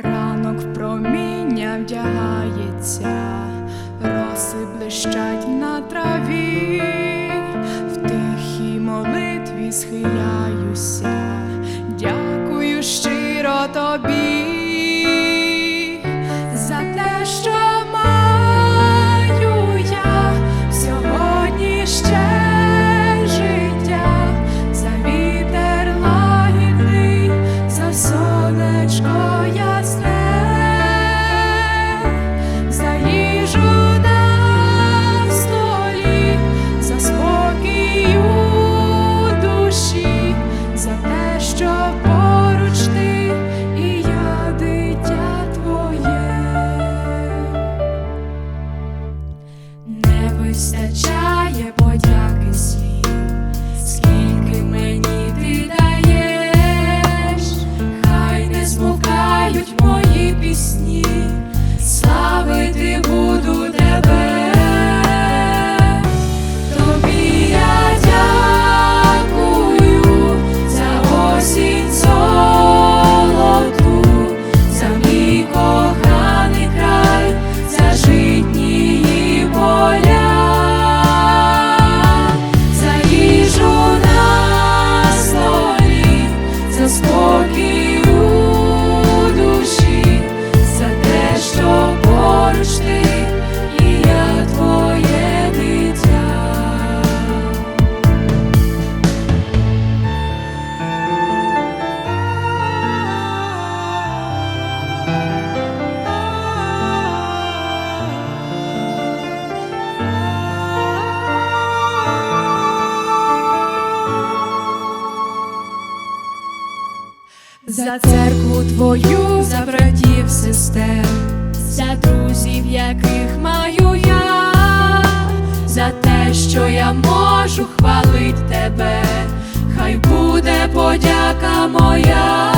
Ранок в проміння вдягається, роси блищать на траві, в тихій молитві схиляюся, дякую щиро тобі. Вистачає подяки. слів, За церкву твою, за братів, сестер, за друзів, яких маю я, за те, що я можу хвалить тебе, хай буде подяка моя.